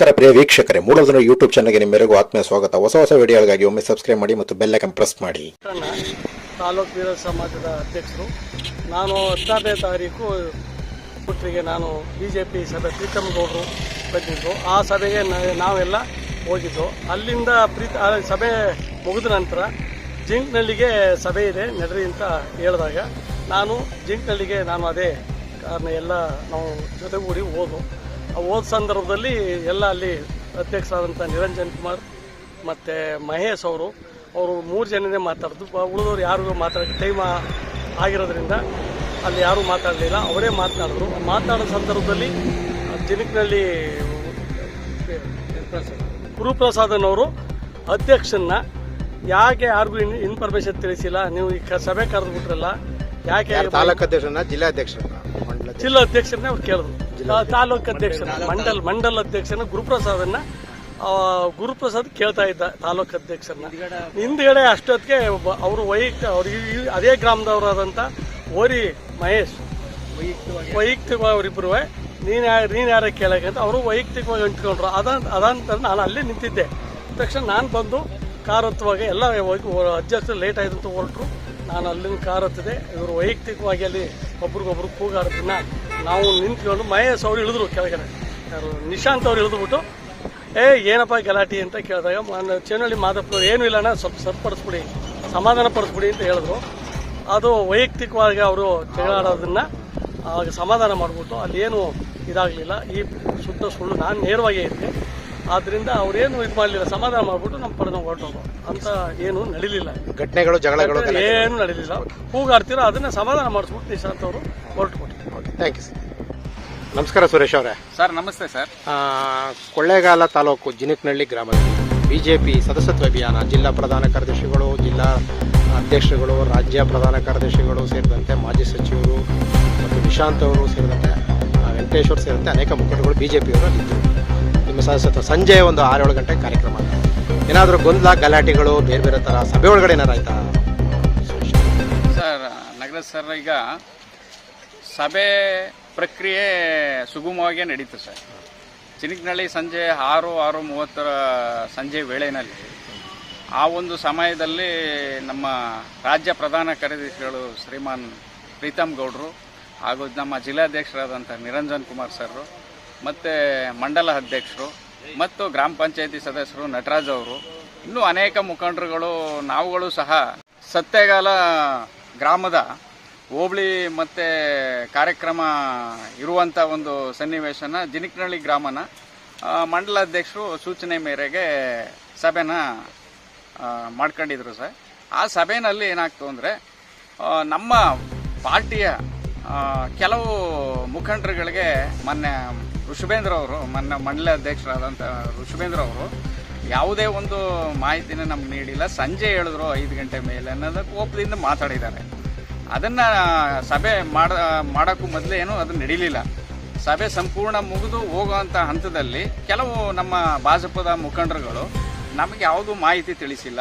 ನಮಸ್ಕಾರ ಪ್ರಿಯ ವೀಕ್ಷಕರೇ ಮೂಲಧನ ಯೂಟ್ಯೂಬ್ ಚಾನಲ್ಗೆ ನಿಮ್ಮೆಲ್ಲರಿಗೂ ಆತ್ಮೀಯ ಸ್ವಾಗತ. ಹೊಸ ಹೊಸ ವಿಡಿಯೋಗಳಿಗಾಗಿ ಒಮ್ಮೆ ಸಬ್ಸ್ಕ್ರೈಬ್ ಮಾಡಿ ಮತ್ತು ಬೆಲ್ ಐಕನ್ ಪ್ರೆಸ್ ಮಾಡಿ. ತಾಲೂಕು ವೀರ ಸಮಾಜದ ಅಧ್ಯಕ್ಷರು. ನಾನು ಹದಿನಾರನೇ ತಾರೀಕು ಪುತ್ರಿಗೆ ನಾನು ಬಿ ಜೆ ಪಿ ಸಭೆ ಪ್ರೀತಮ್ಗೌಡರು ಬಂದಿದ್ದು. ಆ ಸಭೆಗೆ ನಾವೆಲ್ಲ ಹೋಗಿದ್ದು. ಅಲ್ಲಿಂದ ಪ್ರೀತ ಸಭೆ ಮುಗಿದ ನಂತರ ಜಿಂಕ್ನಳ್ಳಿಗೆ ಸಭೆ ಇದೆ, ನಡ್ರಿ ಅಂತ ಹೇಳಿದಾಗ ನಾನು ಜಿಂಕ್ನಳ್ಳಿಗೆ ನಾನು ಅದೇ ಕಾರಣ ಎಲ್ಲ ನಾವು ಜೊತೆಗೂಡಿ ಹೋದು ಹೋದ ಸಂದರ್ಭದಲ್ಲಿ ಎಲ್ಲ ಅಲ್ಲಿ ಅಧ್ಯಕ್ಷರಾದಂಥ ನಿರಂಜನ್ ಕುಮಾರ್ ಮತ್ತು ಮಹೇಶ್ ಅವರು ಅವರು ಮೂರು ಜನನೇ ಮಾತಾಡಿದ್ರು ಉಳಿದವ್ರು ಯಾರಿಗೂ ಮಾತಾಡೋಕ್ಕೆ ಟೈಮ್ ಆಗಿರೋದ್ರಿಂದ ಅಲ್ಲಿ ಯಾರೂ ಮಾತಾಡಲಿಲ್ಲ. ಅವರೇ ಮಾತನಾಡಿದ್ರು. ಮಾತನಾಡೋ ಸಂದರ್ಭದಲ್ಲಿ ಜಿನಕ್ನಲ್ಲಿ ಗುರುಪ್ರಸಾದನವರು ಅಧ್ಯಕ್ಷನ್ನ ಯಾಕೆ ಯಾರಿಗೂ ಇನ್ ಇನ್ಫಾರ್ಮೇಶನ್ ತಿಳಿಸಿಲ್ಲ? ನೀವು ಈ ಕ- ಸಭೆ ಕರೆದ್ಬಿಟ್ರಲ್ಲ ಯಾಕೆ ತಾಲೂಕು ಅಧ್ಯಕ್ಷರನ್ನ? ಜಿಲ್ಲಾಧ್ಯಕ್ಷರನ್ನ ಜಿಲ್ಲಾ ಅಧ್ಯಕ್ಷರನ್ನ ಅವ್ರು ಕೇಳಿದ್ರು. ತಾಲೂಕು ಅಧ್ಯಕ್ಷನ ಮಂಡಲ್ ಮಂಡಲ್ ಅಧ್ಯಕ್ಷನ ಗುರುಪ್ರಸಾದನ್ನ ಅನ್ನ ಗುರುಪ್ರಸಾದ್ ಕೇಳ್ತಾ ಇದ್ದ ತಾಲೂಕು ಅಧ್ಯಕ್ಷರನ್ನ. ಹಿಂದ್ಗಡೆ ಅಷ್ಟೊತ್ತಿಗೆ ಅವರು ವೈಯಕ್ತ ಅವ್ರು ಅದೇ ಗ್ರಾಮದವರಾದಂಥ ಓರಿ ಮಹೇಶ್ ವೈಯಕ್ತಿಕವಾಗಿ. ಅವರಿಬ್ಬರು ನೀನು ನೀನ್ ನೀನು ಯಾರ ಕೇಳಕ್ಕೆ ಅಂತ ಅವರು ವೈಯಕ್ತಿಕವಾಗಿ ಅಂಟ್ಕೊಂಡ್ರು. ಅದಂತ ಅದಂತ ನಾನು ಅಲ್ಲೇ ನಿಂತಿದ್ದೆ. ತಕ್ಷಣ ನಾನು ಬಂದು ಕಾರ್ ಹತ್ತುವಾಗ ಎಲ್ಲ ಅಧ್ಯಕ್ಷರು ಲೇಟ್ ಆಯ್ತು ಅಂತ ಹೊರಟ್ರು. ನಾನು ಅಲ್ಲಿಂದ ಕಾರ್ ಹತ್ತಿದೆ. ಇವರು ವೈಯಕ್ತಿಕವಾಗಿ ಅಲ್ಲಿ ಒಬ್ರಿಗೊಬ್ರು ಕೂಗಾಡೋದನ್ನ ನಾವು ನಿಂತ್ಕೊಂಡು ಮಹೇಶ್ ಅವ್ರು ಇಳಿದ್ರು ಕೆಳಗಡೆ. ಯಾರು ನಿಶಾಂತ್ ಅವ್ರು ಇಳಿದ್ಬಿಟ್ಟು ಏ ಏನಪ್ಪ ಗಲಾಟೆ? ಅಂತ ಕೇಳಿದಾಗ ನಾನು ಚೇನಳ್ಳಿ ಮಾದಪ್ಪನವ್ರು ಏನೂ ಇಲ್ಲಣ್ಣ ಸ್ವಲ್ಪ ಸರಿಪಡಿಸ್ಬಿಡಿ ಸಮಾಧಾನ ಪಡಿಸ್ಬಿಡಿ ಅಂತ ಹೇಳಿದ್ರು. ಅದು ವೈಯಕ್ತಿಕವಾಗಿ ಅವರು ಜಗಳಾಡೋದನ್ನು ಆಗ ಸಮಾಧಾನ ಮಾಡಿಬಿಟ್ಟು ಅಲ್ಲೇನು ಇದಾಗಲಿಲ್ಲ. ಈ ಶುದ್ಧ ಸುಳ್ಳು ನಾನು ನೇರವಾಗಿ ಇದ್ದೆ. ಆದ್ದರಿಂದ ಅವ್ರೇನು ಇದು ಮಾಡಲಿಲ್ಲ. ಸಮಾಧಾನ ಮಾಡಿಬಿಟ್ಟು ನಮ್ಮ ಪಡೆದ ಹೊರಟೋದು ಅಂತ ಏನು ನಡೀಲಿಲ್ಲ. ಘಟನೆಗಳು ಜಗಳಗಳು ಏನು ನಡೀಲಿಲ್ಲ. ಕೂಗಾಡ್ತಿರೋ ಅದನ್ನ ಸಮಾಧಾನ ಮಾಡಿಸ್ಬಿಟ್ಟು ನಿಶಾಂತ್ ಅವರು ಹೊರಟುಕೊಟ್ರು ಥ್ಯಾಂಕ್ ಯು ಸರ್ ನಮಸ್ಕಾರ ಸುರೇಶ್ ಅವರೇ. ಸರ್ ನಮಸ್ತೆ ಸರ್. ಕೊಳ್ಳೇಗಾಲ ತಾಲೂಕು ಜಿನಕ್ನಹಳ್ಳಿ ಗ್ರಾಮದಲ್ಲಿ ಬಿಜೆಪಿ ಸದಸ್ಯತ್ವ ಅಭಿಯಾನ ಜಿಲ್ಲಾ ಪ್ರಧಾನ ಕಾರ್ಯದರ್ಶಿಗಳು ಜಿಲ್ಲಾ ಅಧ್ಯಕ್ಷರುಗಳು ರಾಜ್ಯ ಪ್ರಧಾನ ಕಾರ್ಯದರ್ಶಿಗಳು ಸೇರಿದಂತೆ ಮಾಜಿ ಸಚಿವರು ಮತ್ತು ನಿಶಾಂತ್ ಅವರು ಸೇರಿದಂತೆ ವೆಂಕಟೇಶ್ವರ್ ಸೇರಿದಂತೆ ಅನೇಕ ಮುಖಂಡಗಳು ಬಿಜೆಪಿಯವರು ಅಲ್ಲಿದ್ದರು ನಿಮ್ಮ ಸದಸ್ಯತ್ವ ಸಂಜೆ ಒಂದು ಆರೇಳು ಗಂಟೆ ಕಾರ್ಯಕ್ರಮ. ಏನಾದರೂ ಗೊಂದಲ ಗಲಾಟೆಗಳು ಬೇರೆ ಬೇರೆ ಥರ ಸಭೆ ಒಳಗಡೆ ಏನಾರು ಆಯ್ತಾ? ಸರ್ ನಗರ ಸರ್ ಈಗ ಸಭೆ ಪ್ರಕ್ರಿಯೆ ಸುಗಮವಾಗಿ ನಡೀತು ಸರ್. ಚಿನಿಕ್ನಳ್ಳಿ ಸಂಜೆ ಆರು ಆರು ಮೂವತ್ತರ ಸಂಜೆ ವೇಳೆಯಲ್ಲಿ ಆ ಒಂದು ಸಮಯದಲ್ಲಿ ನಮ್ಮ ರಾಜ್ಯ ಪ್ರಧಾನ ಕಾರ್ಯದರ್ಶಿಗಳು ಶ್ರೀಮಾನ್ ಪ್ರೀತಮ್ ಗೌಡ್ರು ಹಾಗೂ ನಮ್ಮ ಜಿಲ್ಲಾಧ್ಯಕ್ಷರಾದಂಥ ನಿರಂಜನ್ ಕುಮಾರ್ ಸರ್ರು ಮತ್ತು ಮಂಡಲ ಅಧ್ಯಕ್ಷರು ಮತ್ತು ಗ್ರಾಮ ಪಂಚಾಯತಿ ಸದಸ್ಯರು ನಟರಾಜ್ ಅವರು, ಇನ್ನೂ ಅನೇಕ ಮುಖಂಡರುಗಳು, ನಾವುಗಳು ಸಹ ಸತ್ಯಗಾಲ ಗ್ರಾಮದ ಹೋಬಳಿ ಮತ್ತು ಕಾರ್ಯಕ್ರಮ ಇರುವಂಥ ಒಂದು ಸನ್ನಿವೇಶನ ಜಿನಿಕ್ನಳ್ಳಿ ಗ್ರಾಮನ ಮಂಡಲಾಧ್ಯಕ್ಷರು ಸೂಚನೆ ಮೇರೆಗೆ ಸಭೆನ ಮಾಡ್ಕೊಂಡಿದ್ರು ಸರ್. ಆ ಸಭೆಯಲ್ಲಿ ಏನಾಗ್ತು ಅಂದರೆ ನಮ್ಮ ಪಾರ್ಟಿಯ ಕೆಲವು ಮುಖಂಡರುಗಳಿಗೆ ಮೊನ್ನೆ ಋಷಭೇಂದ್ರ ಅವರು ಮೊನ್ನೆ ಮಂಡಲ ಅಧ್ಯಕ್ಷರಾದಂಥ ಋಷಭೇಂದ್ರ ಅವರು ಯಾವುದೇ ಒಂದು ಮಾಹಿತಿನ ನಮ್ಗೆ ನೀಡಿಲ್ಲ. ಸಂಜೆ ಹೇಳಿದ್ರು ಐದು ಗಂಟೆ ಮೇಲೆ ಅನ್ನೋದಕ್ಕೆ ಕೋಪದಿಂದ ಮಾತಾಡಿದ್ದಾರೆ. ಅದನ್ನು ಸಭೆ ಮಾಡ, ಮಾಡೋಕ್ಕೂ ಮೊದಲೇನು ಅದು ನಡೀಲಿಲ್ಲ. ಸಭೆ ಸಂಪೂರ್ಣ ಮುಗಿದು ಹೋಗುವಂಥ ಹಂತದಲ್ಲಿ ಕೆಲವು ನಮ್ಮ ಭಾಜಪದ ಮುಖಂಡರುಗಳು ನಮಗೆ ಯಾವುದೂ ಮಾಹಿತಿ ತಿಳಿಸಿಲ್ಲ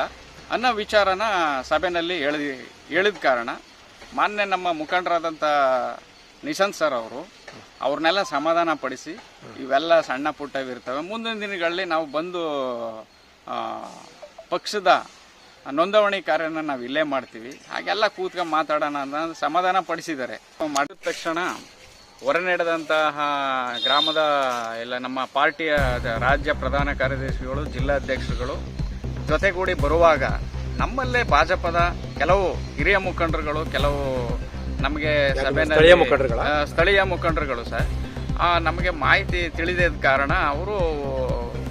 ಅನ್ನೋ ವಿಚಾರನ ಸಭೆಯಲ್ಲಿ ಹೇಳಿ, ಹೇಳಿದ ಕಾರಣ ಮಾನ್ಯ ನಮ್ಮ ಮುಖಂಡರಾದಂಥ ನಿಶಾಂತ್ ಸರ್ ಅವರು ಅವ್ರನ್ನೆಲ್ಲ ಸಮಾಧಾನ ಪಡಿಸಿ ಇವೆಲ್ಲ ಸಣ್ಣ ಪುಟ್ಟವಿರ್ತವೆ ಮುಂದಿನ ದಿನಗಳಲ್ಲಿ ನಾವು ಬಂದು ಪಕ್ಷದ ನೋಂದಣಿ ಕಾರ್ಯನ ನಾವು ಇಲ್ಲೇ ಮಾಡ್ತೀವಿ. ಹಾಗೆಲ್ಲ ಕೂತ್ಕೊಂಡು ಮಾತಾಡೋಣ ಅಂತ ಸಮಾಧಾನ ಪಡಿಸಿದ್ದಾರೆ. ಮಾಡಿದ ತಕ್ಷಣ ಹೊರನಡೆದಂತಹ ಗ್ರಾಮದ ಎಲ್ಲ ನಮ್ಮ ಪಾರ್ಟಿಯ ರಾಜ್ಯ ಪ್ರಧಾನ ಕಾರ್ಯದರ್ಶಿಗಳು ಜಿಲ್ಲಾಧ್ಯಕ್ಷರುಗಳು ಜೊತೆಗೂಡಿ ಬರುವಾಗ ನಮ್ಮಲ್ಲೇ ಭಾಜಪದ ಕೆಲವು ಹಿರಿಯ ಮುಖಂಡರುಗಳು ಕೆಲವು ನಮಗೆ ಸಭೆ ಸ್ಥಳೀಯ ಮುಖಂಡರುಗಳ? ಸ್ಥಳೀಯ ಮುಖಂಡರುಗಳು ಸರ್. ನಮಗೆ ಮಾಹಿತಿ ತಿಳಿದ ಕಾರಣ ಅವರು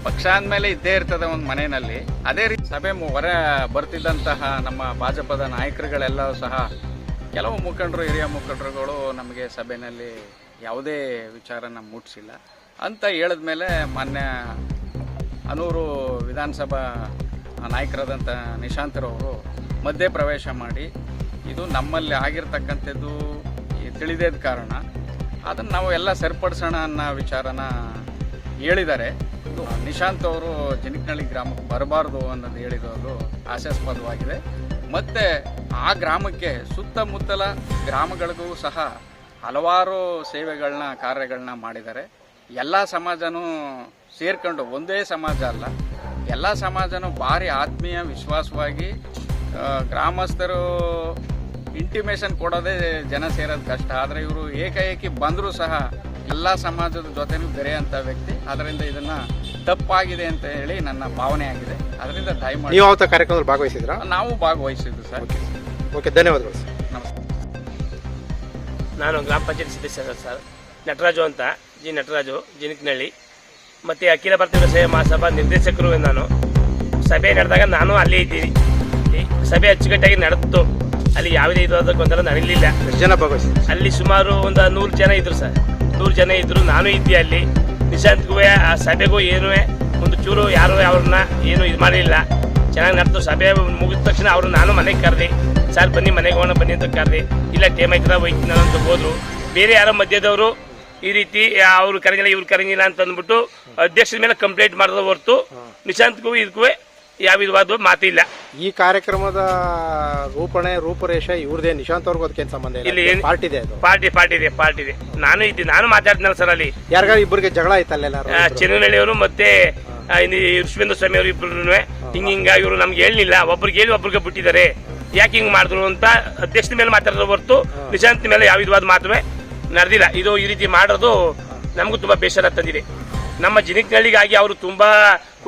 ಪಕ್ಷ ಅಂದಮೇಲೆ ಇದ್ದೇ ಇರ್ತದೆ ಒಂದು ಮನೆಯಲ್ಲಿ. ಅದೇ ರೀತಿ ಸಭೆ ಹೊರ ಬರ್ತಿದ್ದಂತಹ ನಮ್ಮ ಭಾಜಪದ ನಾಯಕರುಗಳೆಲ್ಲರೂ ಸಹ ಕೆಲವು ಮುಖಂಡರು, ಹಿರಿಯ ಮುಖಂಡರುಗಳು ನಮಗೆ ಸಭೆಯಲ್ಲಿ ಯಾವುದೇ ವಿಚಾರನ ಮುಟ್ಟಿಸಿಲ್ಲ ಅಂತ ಹೇಳಿದ್ಮೇಲೆ ಮಾನ್ಯ ಅನೂರು ವಿಧಾನಸಭಾ ನಾಯಕರಾದಂಥ ನಿಶಾಂತರವರು ಮಧ್ಯೆ ಪ್ರವೇಶ ಮಾಡಿ, ಇದು ನಮ್ಮಲ್ಲಿ ಆಗಿರ್ತಕ್ಕಂಥದ್ದು ತಿಳಿದೇದ ಕಾರಣ. ಅದನ್ನು ನಾವು ಎಲ್ಲ ಸರಿಪಡಿಸೋಣ ಅನ್ನೋ ವಿಚಾರನ ಹೇಳಿದ್ದಾರೆ. ಇದು ನಿಶಾಂತ್ ಅವರು ಜನಿಕ್ನಳ್ಳಿ ಗ್ರಾಮಕ್ಕೆ ಬರಬಾರ್ದು ಅನ್ನೋದು ಹೇಳಿರೋದು ಹಾಸ್ಯಾಸ್ಪದವಾಗಿದೆ. ಮತ್ತು ಆ ಗ್ರಾಮಕ್ಕೆ ಸುತ್ತಮುತ್ತಲ ಗ್ರಾಮಗಳಿಗೂ ಸಹ ಹಲವಾರು ಸೇವೆಗಳನ್ನ, ಕಾರ್ಯಗಳನ್ನ ಮಾಡಿದ್ದಾರೆ. ಎಲ್ಲ ಸಮಾಜನೂ ಸೇರ್ಕೊಂಡು ಒಂದೇ ಸಮಾಜ ಅಲ್ಲ, ಎಲ್ಲ ಸಮಾಜನೂ ಭಾರಿ ಆತ್ಮೀಯ ವಿಶ್ವಾಸವಾಗಿ ಗ್ರಾಮಸ್ಥರು ಇಂಟಿಮೇಷನ್ ಕೊಡೋದೇ ಜನ ಸೇರೋದು ಕಷ್ಟ. ಆದರೆ ಇವರು ಏಕಾಏಕಿ ಬಂದರೂ ಸಹ ಎಲ್ಲ ಸಮಾಜದ ಜೊತೆನೂ ಬೆರೆಯಂಥ ವ್ಯಕ್ತಿ. ಅದರಿಂದ ಇದನ್ನ ತಪ್ಪಾಗಿದೆ ಅಂತ ಹೇಳಿ ನನ್ನ ಭಾವನೆ ಆಗಿದೆ. ಅದರಿಂದ ದಯಮಾಡಿ. ನೀವು ಅವತ್ತ ಕಾರ್ಯಕ್ರಮದಲ್ಲಿ ಭಾಗವಹಿಸಿದ್ರಾ? ನಾವು ಭಾಗವಹಿಸಿದ್ದು ಸರ್. ಓಕೆ ಧನ್ಯವಾದಗಳು ಸರ್. ನಮಸ್ತೆ. ನಾನು ಗ್ರಾಮ ಪಂಚಾಯತ್ ಸದಸ್ಯ ಸರ್. ನಟರಾಜು ಅಂತ. ಜಿ ನಟರಾಜು ಜಿನಿಕ್ನಳ್ಳಿ. ಮತ್ತು ಅಖಿಲ ಭಾರತ ಸೇವಾ ಮಹಾಸಭಾ ನಿರ್ದೇಶಕರು ನಾನು. ಸಭೆ ನಡೆದಾಗ ನಾನು ಅಲ್ಲೇ ಇದ್ದೀನಿ. ಈ ಸಭೆ ಅಚ್ಚುಕಟ್ಟಾಗಿ ನಡೆದಿತ್ತು ಅಲ್ಲಿ ಯಾವುದೇ ಇದಾದ ಗೊಂದಲ ನಡೆಯಲಿಲ್ಲ ಎಷ್ಟು ಜನ ಭಾಗವಹಿಸಿ ಅಲ್ಲಿ ಸುಮಾರು ಒಂದು ನೂರು ಜನ ಇದ್ರು ಸರ್. ನೂರು ಜನ ಇದ್ರು ನಾನು ಇದ್ದೆ ಅಲ್ಲಿ. ನಿಶಾಂತ್ಗೂ ಆ ಸಭೆಗೂ ಏನೂ ಒಂದು ಚೂರು ಯಾರು ಅವ್ರನ್ನ ಏನು ಇದು ಮಾಡಲಿಲ್ಲ ಚೆನ್ನಾಗಿ ನಡೆದು ಸಭೆ ಮುಗಿದ ತಕ್ಷಣ ಅವರು ನಾನು ಮನೆಗೆ ಕರೆದೆ, ಸರ್ ಬನ್ನಿ ಮನೆಗೆ ಹೋಗೋಣ, ಬನ್ನಿ ಅಂತ ಕರೆದೆ, ಇಲ್ಲ ಟೇಮ್ ಆಯ್ತದ ಹೋಯ್ತೀನಿ ಅಂತ ಹೋದ್ರು. ಬೇರೆ ಯಾರೋ ಮಧ್ಯದವರು ಈ ರೀತಿ ಅವ್ರು ಕರಂಗಿಲ್ಲ, ಇವ್ರು ಕರಂಗಿಲ್ಲ ಅಂತ ಅಂದ್ಬಿಟ್ಟು ಅಧ್ಯಕ್ಷರ ಮೇಲೆ ಕಂಪ್ಲೇಂಟ್ ಮಾಡಿದ ಹೊರತು ನಿಶಾಂತ್ಗೂ ಇದಕ್ಕೂ ಯಾವ ವಿಧವಾದ ಮಾತಿಲ್ಲ. ಈ ಕಾರ್ಯಕ್ರಮದ ರೂಪಣೆ ರೂಪರೇಷೆ ಇವ್ರದೇ. ನಿಶಾಂತ್ ಅವ್ರಿಗೆ ಅದಕ್ಕೇನು ಸಂಬಂಧ ಇಲ್ಲಿ? ಇಲ್ಲ ಏನ್- ಪಾರ್ಟಿ ಇದೆ ಅದು. ಪಾರ್ಟಿ ಪಾರ್ಟಿ ಇದೆ ಪಾರ್ಟಿ ಇದೆ. ನಾನು ಇದ್ದೆ ನಾನು ಮಾತಾಡ್ತೀನಲ್ಲ ಸರ್ ಅಲ್ಲಿ. ಯಾರಿಗಾರು ಇಬ್ಬರಿಗೆ ಜಗಳ ಆಯ್ತಲ್ಲ ಎಲ್ಲಾರು? ಚಿನ್ನನಳ್ಳಿಯವರು ಮತ್ತೆ ಆ, ಸ್ವಾಮಿ ಅವರು ಇಬ್ಬರು ಹಿಂಗ ಹಿಂಗ ಇವರು ನಮ್ಗೆ ಹೇಳಿಲ್ಲ ಒಬ್ರಿಗೆ ಹೇಳಿ ಒಬ್ರಿಗೆ ಬಿಟ್ಟಿದ್ದಾರೆ. ಯಾಕೆ ಹಿಂಗ್ ಮಾಡಿದ್ರು ಅಂತ ಅಧ್ಯಕ್ಷನ ಮೇಲೆ ಮಾತಾಡೋದು ಹೊರತು ನಿಶಾಂತ್ ಮೇಲೆ ಯಾವ ವಿಧವಾದ ಮಾತುವೆ ನಡೆದಿಲ್ಲ. ಇದು ಈ ರೀತಿ ಮಾಡೋದು ನಮಗೂ ತುಂಬಾ ಬೇಸರ ತಂದಿದೆ. ನಮ್ಮ ಜಿನಿಕ್ನಳ್ಳಿಗಾಗಿ ಅವರು ತುಂಬಾ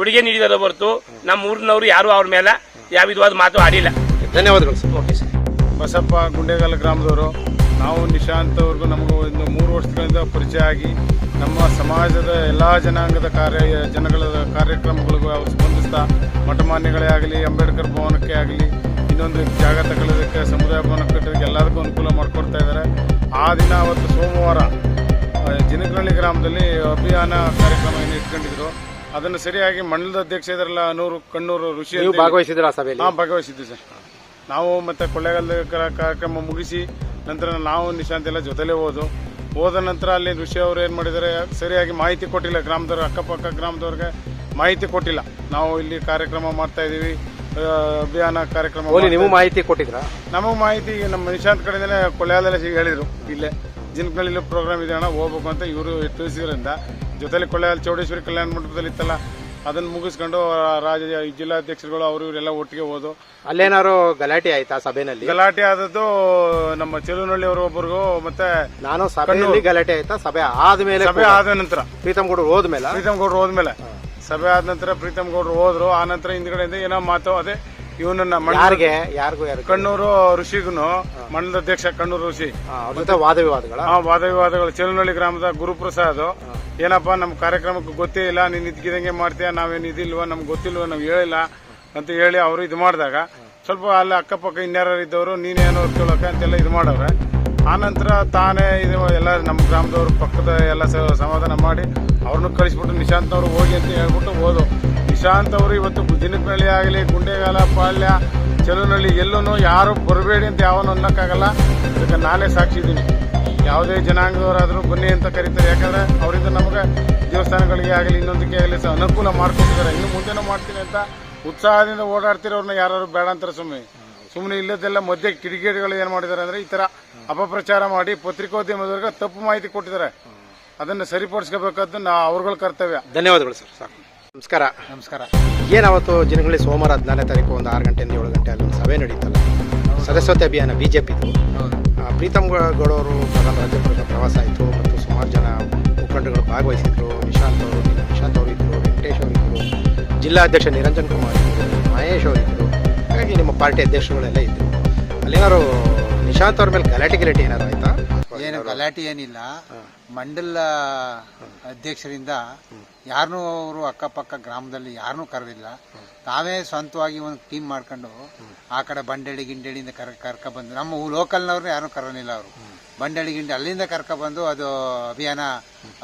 ಕೊಡುಗೆ ನೀಡಿದಾರೆ ಹೊರತು ನಮ್ಮ ಊರಿನವರು ಯಾರು ಅವ್ರ ಮೇಲೆ ಯಾವ ವಿಧವಾದ ಮಾತು ಆಡಿಲ್ಲ. ಧನ್ಯವಾದಗಳು sir. Okay sir. Basappa Gundegala ಗ್ರಾಮದವರು ನಾವು ನಿಶಾಂತ್ ಅವ್ರಿಗೂ ನಮಗೂ ಒಂದು ಮೂರು ವರ್ಷಗಳಿಂದ ಪರಿಚಯ ಆಗಿ ನಮ್ಮ ಸಮಾಜದ ಎಲ್ಲ ಜನಾಂಗದ ಕಾರ್ಯ ಜನಗಳ ಕಾರ್ಯಕ್ರಮಗಳಿಗೂ ಅವರು ಸ್ಪಂದಿಸ್ತಾ ಮಠಮಾನ್ಯಗಳೇ ಆಗಲಿ ಅಂಬೇಡ್ಕರ್ ಭವನಕ್ಕೆ ಆಗಲಿ ಇನ್ನೊಂದು ಜಾಗ ತಗೊಳ್ಳೋದಕ್ಕೆ ಸಮುದಾಯ ಭವನ ಕಟ್ಟೋದಕ್ಕೆ ಎಲ್ಲದಕ್ಕೂ ಅನುಕೂಲ ಮಾಡಿಕೊಡ್ತಾ ಇದ್ದಾರೆ. ಆ ದಿನ ಅವತ್ತು ಸೋಮವಾರ ಜಿನಕರಳ್ಳಿ ಗ್ರಾಮದಲ್ಲಿ ಅಭಿಯಾನ ಕಾರ್ಯಕ್ರಮ ಏನು ಇಟ್ಕೊಂಡಿದ್ರು ಅದನ್ನು ಸರಿಯಾಗಿ ಮಂಡಲದ ಅಧ್ಯಕ್ಷ ಇದ್ರಲ್ಲ ಅನೂರು ಕಣ್ಣೂರು ಋಷಿ ನೀವು ಭಾಗವಹಿಸಿದ್ರ ಸಭೆಯಲ್ಲಿ? ಹಾ ಭಾಗವಹಿಸಿದ್ವಿ ಸರ್. ನಾವು ಮತ್ತೆ ಕೊಳ್ಳೇಗಾಲದ ಕಾರ್ಯಕ್ರಮ ಮುಗಿಸಿ ನಂತರ ನಾವು ನಿಶಾಂತ್ ಎಲ್ಲ ಜೊತೆಲೇ ಹೋದು. ಹೋದ ನಂತರ ಅಲ್ಲಿ ಋಷಿ ಅವರು ಏನು ಮಾಡಿದ್ದಾರೆ ಸರಿಯಾಗಿ ಮಾಹಿತಿ ಕೊಟ್ಟಿಲ್ಲ. ಗ್ರಾಮದವ್ರು ಅಕ್ಕಪಕ್ಕ ಗ್ರಾಮದವ್ರಿಗೆ ಮಾಹಿತಿ ಕೊಟ್ಟಿಲ್ಲ. ನಾವು ಇಲ್ಲಿ ಕಾರ್ಯಕ್ರಮ ಮಾಡ್ತಾ ಇದೀವಿ ಅಭಿಯಾನ ಕಾರ್ಯಕ್ರಮ ನೀವು ಮಾಹಿತಿ ಕೊಟ್ಟಿದ್ರಾ? ನಮಗೆ ಮಾಹಿತಿ ನಮ್ಮ ನಿಶಾಂತ್ ಕಡೆಯಿಂದಲೇ ಕೊಳ್ಳೇಗಾಲದಲ್ಲಿ ಹೇಳಿದರು. ಇಲ್ಲೇ ಜಿನ್ಕಳ್ಳಿ ಪ್ರೋಗ್ರಾಮ್ ಇದೆ ಅಣ್ಣ ಹೋಗ್ಬೇಕು ಅಂತ ಇವರು ತಿಳಿಸಿದ್ರಿಂದ. ಜೊತೆಲಿ ಅಲ್ಲಿ ಚೌಡೇಶ್ವರಿ ಕಲ್ಯಾಣ ಮಂಟಪದಲ್ಲಿ ಇತ್ತಲ್ಲ ಅದನ್ನ ಮುಗಿಸ್ಕೊಂಡು ರಾಜ ಜಿಲ್ಲಾಧ್ಯಕ್ಷರುಗಳು ಅವರು ಇವರೆಲ್ಲ ಒಟ್ಟಿಗೆ ಹೋದು. ಅಲ್ಲೇನಾದ್ರು ಗಲಾಟೆ ಆಯ್ತಾ ಸಭೆನಲ್ಲಿ? ಗಲಾಟೆ ಆದದ್ದು ನಮ್ಮ ಚೆಲುನಹಳ್ಳಿ ಅವರು ಒಬ್ಬರಿಗೂ ಮತ್ತೆ ನಾನು ಸಭೆಯಲ್ಲಿ ಗಲಾಟೆ ಆಯ್ತಾ ಸಭೆ ಆದ್ಮೇಲೆ ಸಭೆ ಆದ ನಂತರ. ಪ್ರೀತಮ್ ಗೌಡ್ರು ಹೋದ್ಮೇಲೆ? ಪ್ರೀತಮ್ ಗೌಡ್ರು ಹೋದ್ಮೇಲೆ ಸಭೆ ಆದ ನಂತರ ಪ್ರೀತಮ್ ಗೌಡ್ರು ಹೋದ್ರು ಆ ನಂತರ ಹಿಂದ್ಗಡೆಯಿಂದ ಏನೋ ಮಾತು ಅದೇ ಇವನನ್ನ ಮಣ್ಣಾರ್ಗೆ ಯಾರಿಗೆ? ಯಾರಿಗೂ ಯಾರು ಕಣ್ಣೂರು ಋಷಿಗುನು ಮಂಡಲದ ಅಧ್ಯಕ್ಷ ಕಣ್ಣೂರು ಋಷಿ. ವಾದ ವಿವಾದಗಳ? ಆ ವಾದ ವಿವಾದಗಳು ಚೆಲುನಹಳ್ಳಿ ಗ್ರಾಮದ ಗುರುಪ್ರಸಾದ್ ಏನಪ್ಪಾ ನಮ್ಮ ಕಾರ್ಯಕ್ರಮಕ್ಕೆ ಗೊತ್ತೇ ಇಲ್ಲ, ನೀನು ಇದ್ಕಿದಂಗೆ ಮಾಡ್ತೀಯ, ನಾವೇನು ಇದಿಲ್ವ, ನಮ್ಗೆ ಗೊತ್ತಿಲ್ವ ನಾವು ಹೇಳಿಲ್ಲ ಅಂತ ಹೇಳಿ ಅವರು ಇದು ಮಾಡಿದಾಗ, ಸ್ವಲ್ಪ ಅಲ್ಲಿ ಅಕ್ಕಪಕ್ಕ ಇನ್ಯಾರು ಇದ್ದವರು, ನೀನೇನೋ ಕೇಳೋಕೆ ಅಂತೆಲ್ಲ ಇದು ಮಾಡವ್ರೆ. ಆನಂತರ ನಂತರ ತಾನೇ ಇದು ಎಲ್ಲ ನಮ್ಮ ಗ್ರಾಮದವ್ರು ಪಕ್ಕದ ಎಲ್ಲ ಸಮಾಧಾನ ಮಾಡಿ ಅವ್ರನ್ನೂ ಕಳಿಸ್ಬಿಟ್ಟು ನಿಶಾಂತ್ ಅವರು ಹೋಗಿ ಅಂತ ಹೇಳ್ಬಿಟ್ಟು ಹೋದವು ನಿಶಾಂತ್ ಅವರು ಇವತ್ತು ದಿನಕನಹಳ್ಳಿ ಆಗಲಿ, ಗುಂಡೇಗಾಲ, ಪಾಳ್ಯ ಚಲುನಳ್ಳಿ ಎಲ್ಲೂ ಯಾರು ಬರಬೇಡಿ ಅಂತ ಯಾವನು ಅನ್ನೋಕ್ಕಾಗಲ್ಲ. ಅದಕ್ಕೆ ನಾನೇ ಸಾಕ್ಷಿ ಇದ್ದೀನಿ ಯಾವುದೇ ಜನಾಂಗದವರಾದರೂ ಬನ್ನಿ ಅಂತ ಕರೀತಾರೆ. ಯಾಕಂದ್ರೆ ಅವರಿಂದ ನಮಗೆ ದೇವಸ್ಥಾನಗಳಿಗೆ ಆಗಲಿ ಇನ್ನೊಂದಕ್ಕೆ ಆಗಲಿ ಸಹ ಅನುಕೂಲ ಮಾಡ್ಕೊಟ್ಟಿದ್ದಾರೆ. ಇನ್ನು ಮುಂದೆನೂ ಮಾಡ್ತೀನಿ ಅಂತ ಉತ್ಸಾಹದಿಂದ ಓಡಾಡ್ತಿರೋರ್ನ ಯಾರು ಬೇಡ ಅಂತಾರೆ ಸುಮ್ಮನೆ ಸುಮ್ಮನೆ ಇಲ್ಲದೆಲ್ಲ ಮಧ್ಯೆ ಕಿಡಿಗೇಡಿಗಳು ಏನು ಮಾಡಿದ್ದಾರೆ ಅಂದರೆ ಈ ಥರ ಅಪಪ್ರಚಾರ ಮಾಡಿ ಪತ್ರಿಕೋದ್ಯಮದವ್ರಿಗೆ ತಪ್ಪು ಮಾಹಿತಿ ಕೊಟ್ಟಿದ್ದಾರೆ. ಅದನ್ನು ಸರಿಪಡಿಸ್ಕೋಬೇಕಾದ್ದು ನಾ ಅವ್ರಗಳ ಕರ್ತವ್ಯ. ಧನ್ಯವಾದಗಳು ಸರ್. ಸಾಕು. ನಮಸ್ಕಾರ. ನಮಸ್ಕಾರ. ಏನಾವತ್ತು ಜನಗಳಿಗೆ ಸೋಮವಾರ ಹದಿನಾರನೇ ತಾರೀಕು ಒಂದು ಆರು ಗಂಟೆಯಿಂದ ಏಳು ಗಂಟೆ ಅಲ್ಲಿ ಒಂದು ಸಭೆ ನಡೀತಲ್ಲ? ಸರಸ್ವತಿ ಅಭಿಯಾನ ಬಿಜೆಪಿದು. ಪ್ರೀತಮ್ ಗೌಡವರು ಪ್ರಧಾನ ಪ್ರವಾಸ ಆಯಿತು ಮತ್ತು ಸುಮಾರು ಜನ ಮುಖಂಡಗಳು ಭಾಗವಹಿಸಿದ್ರು. ನಿಶಾಂತ್ ಅವರು ನಿಶಾಂತ್ ಅವರು ಇದ್ದರು ವೆಂಕಟೇಶ್ ಅವರು ಇದ್ದರು ಜಿಲ್ಲಾಧ್ಯಕ್ಷ ನಿರಂಜನ್ ಕುಮಾರ್ ಇದ್ದರು ಮಹೇಶ್ ಅವರು ಇದ್ದರು ಹಾಗಾಗಿ ನಿಮ್ಮ ಪಾರ್ಟಿ ಅಧ್ಯಕ್ಷಗಳೆಲ್ಲ ಇದ್ದರು ಅಲ್ಲೇನಾರು ನಿಶಾಂತ್ ಅವ್ರ ಮೇಲೆ ಗಲಾಟೆ ಗಿಲಾಟೆ ಏನಾರು ಆಯ್ತಾ? ಏನು ಗಲಾಟೆ ಏನಿಲ್ಲ. ಮಂಡಲ ಅಧ್ಯಕ್ಷರಿಂದ ಯಾರನ್ನೂ ಅವರು ಅಕ್ಕಪಕ್ಕ ಗ್ರಾಮದಲ್ಲಿ ಯಾರನ್ನೂ ಕರೆದಿಲ್ಲ. ತಾವೇ ಸ್ವಂತವಾಗಿ ಒಂದು ಟೀಮ್ ಮಾಡ್ಕೊಂಡು ಆ ಕಡೆ ಬಂಡಳ್ಳಿ ಗಿಂಡಳಿಯಿಂದ ಕರ್ ಕರ್ಕ ಬಂದು ನಮ್ಮ ಲೋಕಲ್ನವ್ರು ಯಾರು ಕರೋನಿಲ್ಲ ಅವರು. ಬಂಡಳ್ಳಿ ಗಿಂಡಿ ಅಲ್ಲಿಂದ ಕರ್ಕ ಬಂದು ಅದು ಅಭಿಯಾನ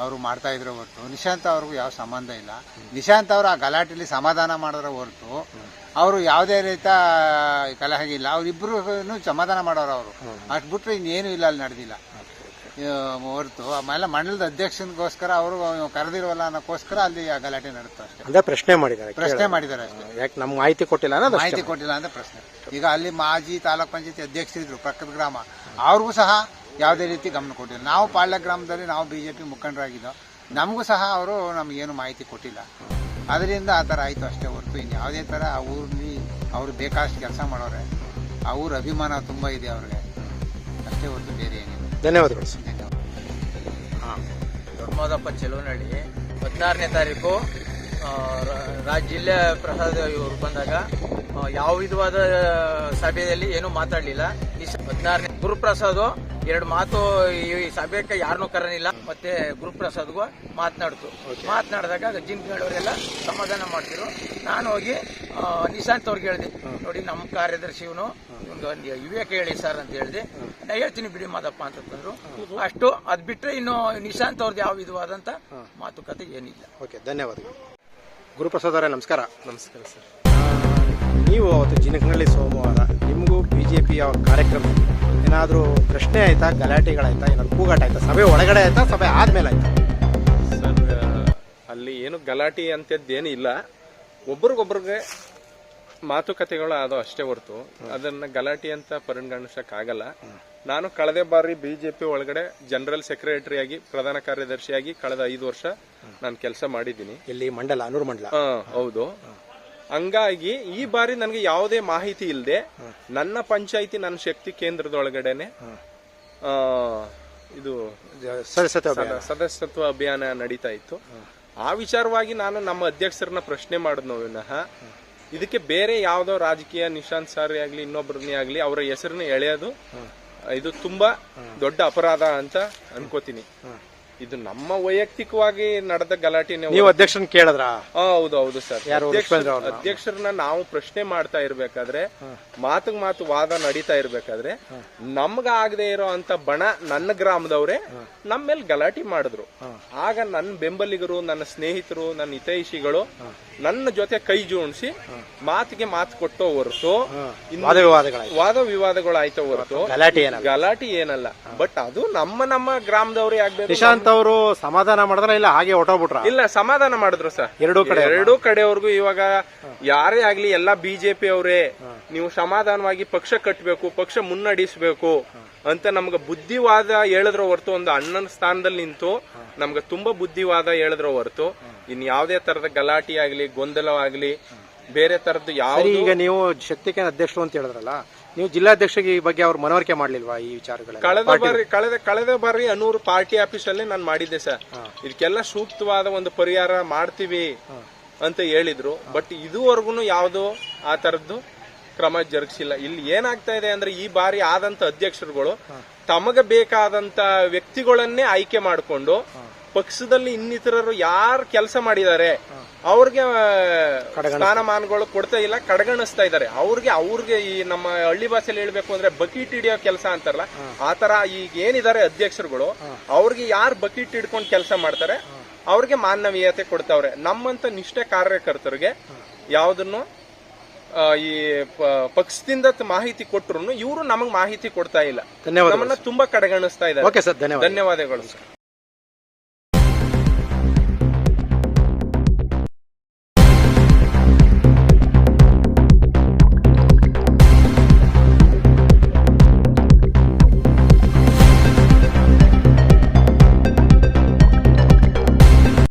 ಅವರು ಮಾಡ್ತಾ ಇದ್ರು ಹೊರತು. ನಿಶಾಂತ್ ಅವ್ರಿಗೂ ಯಾವ ಸಂಬಂಧ ಇಲ್ಲ. ನಿಶಾಂತ್ ಅವರು ಆ ಗಲಾಟೆಯಲ್ಲಿ ಸಮಾಧಾನ ಮಾಡಿದ್ರೆ ಹೊರತು ಅವರು ಯಾವುದೇ ರೀತಿಯ ಕಲಹ ಇಲ್ಲ ಅವರಿಬ್ಬರು ಸಮಾಧಾನ ಮಾಡೋರು ಅವರು. ಅಷ್ಟು ಬಿಟ್ಟರೆ ಇನ್ನೇನು ಇಲ್ಲ ಅಲ್ಲಿ ನಡೆದಿಲ್ಲ. ಹೊರತು. ಆಮೇಲೆ ಮಂಡಲದ ಅಧ್ಯಕ್ಷನಿಗೋಸ್ಕರ ಅವರು ಕರೆದಿರುವಲ್ಲ ಅನ್ನೋಕ್ಕೋಸ್ಕರ ಅಲ್ಲಿ ಆ ಗಲಾಟೆ ನಡೆಯುತ್ತೆ ಅಷ್ಟೇ. ಅಂದ್ರೆ ಪ್ರಶ್ನೆ ಮಾಡಿದ್ದಾರೆ ಪ್ರಶ್ನೆ ಮಾಡಿದ್ದಾರೆ ಅಷ್ಟೇ. ಯಾಕೆ ನಮ್ಗೆ ಮಾಹಿತಿ ಕೊಟ್ಟಿಲ್ಲ ಮಾಹಿತಿ ಕೊಟ್ಟಿಲ್ಲ ಅಂತ ಪ್ರಶ್ನೆ. ಈಗ ಅಲ್ಲಿ ಮಾಜಿ ತಾಲೂಕ್ ಪಂಚಾಯತಿ ಅಧ್ಯಕ್ಷರಿದ್ರು ಪಕ್ಕದ ಗ್ರಾಮ. ಅವ್ರಿಗೂ ಸಹ ಯಾವುದೇ ರೀತಿ ಗಮನ ಕೊಟ್ಟಿಲ್ಲ. ನಾವು ಪಾಳ್ಯ ಗ್ರಾಮದಲ್ಲಿ ನಾವು ಬಿಜೆಪಿ ಮುಖಂಡರಾಗಿದ್ದೋ ನಮಗೂ ಸಹ ಅವರು ನಮಗೇನು ಮಾಹಿತಿ ಕೊಟ್ಟಿಲ್ಲ. ಅದರಿಂದ ಆ ಥರ ಆಯಿತು ಅಷ್ಟೇ ಹೊರತು ಇನ್ನು ಯಾವುದೇ ಥರ ಆ ಊರಲ್ಲಿ ಅವರು ಬೇಕಾದಷ್ಟು ಕೆಲಸ ಮಾಡೋರೆ ಆ ಊರ ಅಭಿಮಾನ ತುಂಬ ಇದೆ ಅವ್ರಿಗೆ. ಅಷ್ಟೇ ಹೊರತು ಬೇರೆ ಏನಿಲ್ಲ. ಧನ್ಯವಾದಗಳು ಧನ್ಯವಾದ ದೊಡ್ಡಮಾದಪ್ಪ ಚೆಲುವನಹಳ್ಳಿ ಹದಿನಾರನೇ ತಾರೀಕು ಆ, ಜಿಲ್ಲಾ ಪ್ರಸಾದ್ ಇವರು ಬಂದಾಗ ಯಾವ ವಿಧವಾದ ಸಭೆಯಲ್ಲಿ ಏನೂ ಮಾತಾಡಲಿಲ್ಲ. ಹದಿನಾರನೇ ಗುರುಪ್ರಸಾದ್ ಎರಡು ಮಾತು ಈ ಸಭೆಗೆ ಯಾರನ್ನೂ ಕರನಿಲ್ಲ. ಮತ್ತೆ ಗುರುಪ್ರಸಾದ್ಗೂ ಮಾತನಾಡ್ತು. ಮಾತನಾಡಿದಾಗ ಜಿನ್ಗಳವರೆಲ್ಲ ಸಮಾಧಾನ ಮಾಡ್ತಿದ್ರು. ನಾನು ಹೋಗಿ ನಿಶಾಂತ್ ಅವ್ರಿಗೆ ಹೇಳಿದೆ. ನೋಡಿ ನಮ್ಮ ಕಾರ್ಯದರ್ಶಿ ಇವನು ಒಂದು ವಿವೇಕ ಹೇಳಿ ಸರ್ ಅಂತ ಹೇಳಿದೆ. ನಾ ಹೇಳ್ತೀನಿ ಬಿಡಿ ಮಾದಪ್ಪ ಅಂತಂದ್ರು ಅಷ್ಟು ಅದ್ ಬಿಟ್ರೆ ಇನ್ನು ನಿಶಾಂತ್ ಅವ್ರದ್ದು ಯಾವ ವಿಧವಾದಂತ ಮಾತುಕತೆ ಏನಿಲ್ಲ. ಓಕೆ ಧನ್ಯವಾದಗಳು. ಗುರುಪ್ರಸಾದ್ ಅವರೇ ನಮಸ್ಕಾರ. ನಮಸ್ಕಾರ ಸರ್. ನೀವು ಅವತ್ತು ಜಿನಕನಹಳ್ಳಿ ಸೋಮವಾರ ನಿಮಗೂ ಬಿ ಜೆ ಪಿಯ ಕಾರ್ಯಕ್ರಮ ಏನಾದರೂ ಪ್ರಶ್ನೆ ಆಯ್ತಾ ಗಲಾಟೆಗಳಾಯ್ತಾ ಏನಾದ್ರು ಕೂಗಾಟ ಆಯ್ತಾ ಸಭೆ ಒಳಗಡೆ ಆಯ್ತಾ ಸಭೆ ಆದ್ಮೇಲೆ ಆಯ್ತಾ ಸರ್ ಅಲ್ಲಿ ಏನು ಗಲಾಟೆ ಏನು ಇಲ್ಲ. ಒಬ್ರಿಗೊಬ್ರಿಗೆ ಮಾತುಕತೆಗಳು ಅದು ಅಷ್ಟೇ ಹೊರತು. ಅದನ್ನ ಗಲಾಟೆ ಅಂತ ಪರಿಗಣಿಸಕ್ಕಾಗಲ್ಲ. ನಾನು ಕಳೆದ ಬಾರಿ ಬಿಜೆಪಿ ಒಳಗಡೆ ಜನರಲ್ ಸೆಕ್ರೆಟರಿ ಆಗಿ ಪ್ರಧಾನ ಕಾರ್ಯದರ್ಶಿಯಾಗಿ ಕಳೆದ ಐದು ವರ್ಷ ನಾನು ಕೆಲಸ ಮಾಡಿದ್ದೀನಿ. ಇಲ್ಲಿ ಮಂಡಲ ಅನೂರು ಮಂಡಲ? ಹೌದು. ಹಂಗಾಗಿ ಈ ಬಾರಿ ನನಗೆ ಯಾವುದೇ ಮಾಹಿತಿ ಇಲ್ಲದೆ ನನ್ನ ಪಂಚಾಯಿತಿ ನನ್ನ ಶಕ್ತಿ ಕೇಂದ್ರದೊಳಗಡೆನೆ ಇದು ಸದಸ್ಯತ್ವ ಅಭಿಯಾನ. ಸದಸ್ಯತ್ವ ಅಭಿಯಾನ ನಡೀತಾ ಇತ್ತು. ಆ ವಿಚಾರವಾಗಿ ನಾನು ನಮ್ಮ ಅಧ್ಯಕ್ಷರನ್ನ ಪ್ರಶ್ನೆ ಮಾಡಿದ್ನೋ ವಿನಃ ಇದಕ್ಕೆ ಬೇರೆ ಯಾವ್ದೋ ರಾಜಕೀಯ ನಿಶಾಂತ್ ಸಾರಿ ಆಗ್ಲಿ ಇನ್ನೊಬ್ಬರನ್ನೇ ಆಗ್ಲಿ ಅವರ ಹೆಸರನ್ನ ಎಳೆಯೋದು ಇದು ತುಂಬಾ ದೊಡ್ಡ ಅಪರಾಧ ಅಂತ ಅನ್ಕೋತೀನಿ. ಇದು ನಮ್ಮ ವೈಯಕ್ತಿಕವಾಗಿ ನಡೆದ ಗಲಾಟೆ ನೀವು ಅಧ್ಯಕ್ಷರನ್ನ ಕೇಳಿದ್ರ? ಹೌದು ಹೌದು ಸರ್. ಯಾರು? ಅಧ್ಯಕ್ಷರನ್ನ ನಾವು ಪ್ರಶ್ನೆ ಮಾಡ್ತಾ ಇರ್ಬೇಕಾದ್ರೆ ಮಾತಿಗೆ ಮಾತು ವಾದ ನಡೀತಾ ಇರ್ಬೇಕಾದ್ರೆ ನಮ್ಗ ಆಗದೆ ಇರೋ ಅಂತ ಬಣ ನನ್ನ ಗ್ರಾಮದವ್ರೆ ನಮ್ಮ ಮೇಲೆ ಗಲಾಟೆ ಮಾಡಿದ್ರು. ಆಗ ನನ್ನ ಬೆಂಬಲಿಗರು ನನ್ನ ಸ್ನೇಹಿತರು ನನ್ನ ಹಿತೈಷಿಗಳು ನನ್ನ ಜೊತೆ ಕೈ ಜೋಡಿಸಿ ಮಾತಿಗೆ ಮಾತು ಕೊಟ್ಟೋ ಹೊರತು ವಾದ ವಿವಾದಗಳು ಆಯ್ತೋ ಹೊರತು ಗಲಾಟೆ ಏನಲ್ಲ. ಗಲಾಟೆ ಏನಲ್ಲ. ಬಟ್ ಅದು ನಮ್ಮ ನಮ್ಮ ಗ್ರಾಮದವರೇ ಆಗ್ಬೇಕು. ನಿಶಾಂತ್ ಅವರು ಸಮಾಧಾನ ಮಾಡಿದ್ರ ಇಲ್ಲ ಹಾಗೆ ಹೊಟ್ಟೋಗ್ಬಿಟ್ರ ಇಲ್ಲ ಸಮಾಧಾನ ಮಾಡಿದ್ರು ಸರ್. ಎರಡೂ ಕಡೆ ಎರಡೂ ಕಡೆಯವ್ರಿಗೂ ಇವಾಗ ಯಾರೇ ಆಗ್ಲಿ ಎಲ್ಲಾ ಬಿಜೆಪಿ ಅವರೇ ನೀವು ಸಮಾಧಾನವಾಗಿ ಪಕ್ಷ ಕಟ್ಟಬೇಕು ಪಕ್ಷ ಮುನ್ನಡೆಸಬೇಕು ಅಂತ ನಮ್ಗೆ ಬುದ್ಧಿವಾದ ಹೇಳಿದ್ರ ಹೊರತು ಒಂದು ಅಣ್ಣನ ಸ್ಥಾನದಲ್ಲಿ ನಿಂತು ನಮ್ಗೆ ತುಂಬಾ ಬುದ್ಧಿವಾದ ಹೇಳಿದ್ರ ಹೊರತು. ಇನ್ ಯಾವ್ದೇ ತರದ ಗಲಾಟೆ ಆಗ್ಲಿ ಗೊಂದಲ ಆಗ್ಲಿ ಬೇರೆ ತರದ್ದು ಯಾವ ಈಗ ನೀವು ಶಕ್ತಿಕೇನ ಅಧ್ಯಕ್ಷರು ಅಂತ ಹೇಳಿದ್ರಲ್ಲ ನೀವು ಜಿಲ್ಲಾಧ್ಯಕ್ಷರಿಗೆ ಈ ಬಗ್ಗೆ ಅವ್ರು ಮನವರಿಕೆ ಮಾಡ್ಲಿಲ್ವಾ ಈ ವಿಚಾರಗಳ ಕಳೆದ ಬಾರಿ ಕಳೆದ ಕಳೆದ ಬಾರಿ ಅನೂರು ಪಾರ್ಟಿ ಆಫೀಸ್ ಅಲ್ಲಿ ನಾನು ಮಾಡಿದ್ದೆ ಸರ್. ಇದಕ್ಕೆಲ್ಲ ಸೂಕ್ತವಾದ ಒಂದು ಪರಿಹಾರ ಮಾಡ್ತೀವಿ ಅಂತ ಹೇಳಿದ್ರು. ಬಟ್ ಇದುವರೆಗೂ ಯಾವುದು ಆ ತರದ್ದು ಕ್ರಮ ಜರುಗಿಸಿಲ್ಲ. ಇಲ್ಲಿ ಏನಾಗ್ತಾ ಇದೆ ಅಂದ್ರೆ ಈ ಬಾರಿ ಆದಂತ ಅಧ್ಯಕ್ಷರುಗಳು ತಮಗೆ ಬೇಕಾದಂತ ವ್ಯಕ್ತಿಗಳನ್ನೇ ಆಯ್ಕೆ ಮಾಡಿಕೊಂಡು ಪಕ್ಷದಲ್ಲಿ ಇನ್ನಿತರರು ಯಾರು ಕೆಲಸ ಮಾಡಿದ್ದಾರೆ ಅವ್ರಿಗೆ ಸ್ಥಾನಮಾನಗಳು ಕೊಡ್ತಾ ಇಲ್ಲ ಕಡೆಗಣಿಸ್ತಾ ಇದ್ದಾರೆ. ಅವ್ರಿಗೆ ಅವ್ರಿಗೆ ಈ ನಮ್ಮ ಹಳ್ಳಿ ಭಾಷೆಯಲ್ಲಿ ಹೇಳ್ಬೇಕು ಅಂದ್ರೆ ಬಕೀಟ್ ಹಿಡಿಯೋ ಕೆಲಸ ಅಂತಾರಲ್ಲ ಆತರ ಈಗ ಏನಿದ್ದಾರೆ ಅಧ್ಯಕ್ಷರುಗಳು ಅವ್ರಿಗೆ ಯಾರು ಬಕೀಟ್ ಹಿಡ್ಕೊಂಡು ಕೆಲಸ ಮಾಡ್ತಾರೆ ಅವ್ರಿಗೆ ಮಾನವೀಯತೆ ಕೊಡ್ತಾವ್ರೆ. ನಮ್ಮಂತ ನಿಷ್ಠೆ ಕಾರ್ಯಕರ್ತರಿಗೆ ಯಾವ್ದನ್ನು ಈ ಪಕ್ಷದಿಂದ ಮಾಹಿತಿ ಕೊಟ್ಟರು ಇವರು ನಮಗ್ ಮಾಹಿತಿ ಕೊಡ್ತಾ ಇಲ್ಲ. ನಮ್ಮನ್ನ ತುಂಬಾ ಕಡೆಗಣಿಸ್ತಾ ಇದ್ದಾರೆ. ಧನ್ಯವಾದಗಳು ಸರ್.